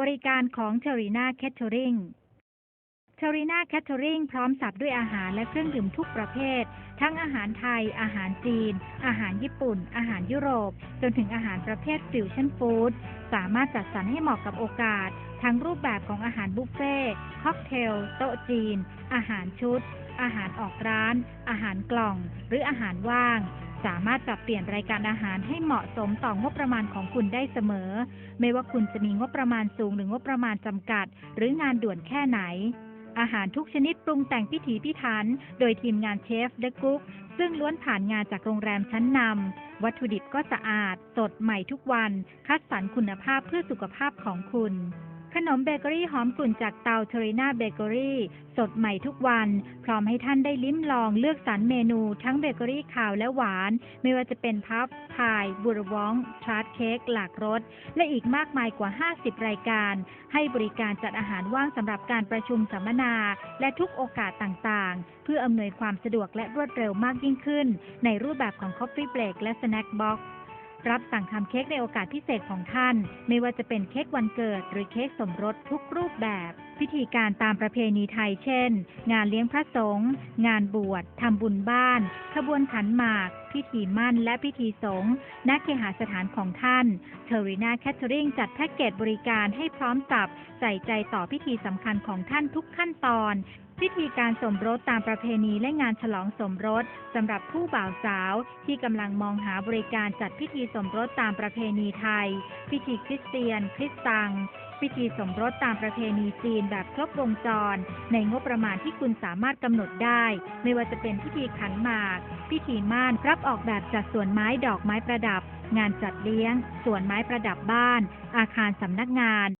บริการของเทอรีนาแคทเทอริงเทอรีนาแคทเทอริงพร้อมสับด้วยอาหารและเครื่องดื่มทุกประเภท ทั้งอาหารไทย อาหารจีน อาหารญี่ปุ่น อาหารยุโรป จนถึงอาหารประเภทฟิวชั่นฟู้ดสามารถจัดสรรให้เหมาะกับโอกาส ทั้งรูปแบบของอาหารบุฟเฟ่ต์ค็อกเทล โต๊ะจีน อาหารชุด อาหารออกร้าน อาหารกล่อง หรืออาหารว่าง สามารถปรับเปลี่ยนรายการอาหารให้เหมาะสมต่องบประมาณของคุณได้เสมอ ไม่ว่าคุณจะมีงบประมาณสูงหรืองบประมาณจำกัด หรืองานด่วนแค่ไหน อาหารทุกชนิดปรุงแต่งพิถีพิถัน โดยทีมงานเชฟเดอะกุ๊กซึ่งล้วนผ่านงานจากโรงแรมชั้นนำวัตถุดิบก็สะอาด สดใหม่ทุกวัน คัดสรรคุณภาพเพื่อสุขภาพของคุณ ขนมเบเกอรี่หอมกลุ่นจากเตาเทริน่าเบเกอรี่ สดใหม่ทุกวัน พร้อมให้ท่านได้ลิ้มลองเลือกสรรเมนูทั้งเบเกอรี่ขาวและหวาน ไม่ว่าจะเป็นพัฟพายบูรวองชาร์ตเค้กหลากรส และอีกมากมายกว่า 50 รายการ ให้บริการจัดอาหารว่างสำหรับการประชุมสัมมนา และทุกโอกาสต่างๆ เพื่ออำนวยความสะดวกและรวดเร็วมากยิ่งขึ้น ในรูปแบบของ Coffee Break และ Snack Box รับสั่งทำเค้กในโอกาสพิเศษของท่าน ไม่ว่าจะเป็นเค้กวันเกิด หรือเค้กสมรสทุกรูปแบบ พิธีการตามประเพณีไทยเช่น งานเลี้ยงพระสงฆ์งานบวชทำบุญบ้าน ขบวนขันหมาก พิธีมั่นและพิธีสงฆ์ณเคหสถานของท่านเทอรินาแคทเทอริงจัดแพ็กเกจบริการให้พร้อมสับใส่ใจต่อพิธีสำคัญของท่านทุกขั้นตอน พิธีการสมรสตามประเพณีและงานฉลองสมรสสำหรับผู้บ่าวสาว ที่กำลังมองหาบริการจัดพิธีสมรสตามประเพณีไทย พิธีคริสเตียน คริสตัง พิธีสมรสตามประเพณีจีนแบบครบวงจร ในงบประมาณที่คุณสามารถกำหนดได้ ไม่ว่าจะเป็นพิธีขันหมาก พิธีม่านรับออกแบบจัดสวนไม้ดอกไม้ประดับ งานจัดเลี้ยงสวนไม้ประดับบ้าน อาคารสำนักงาน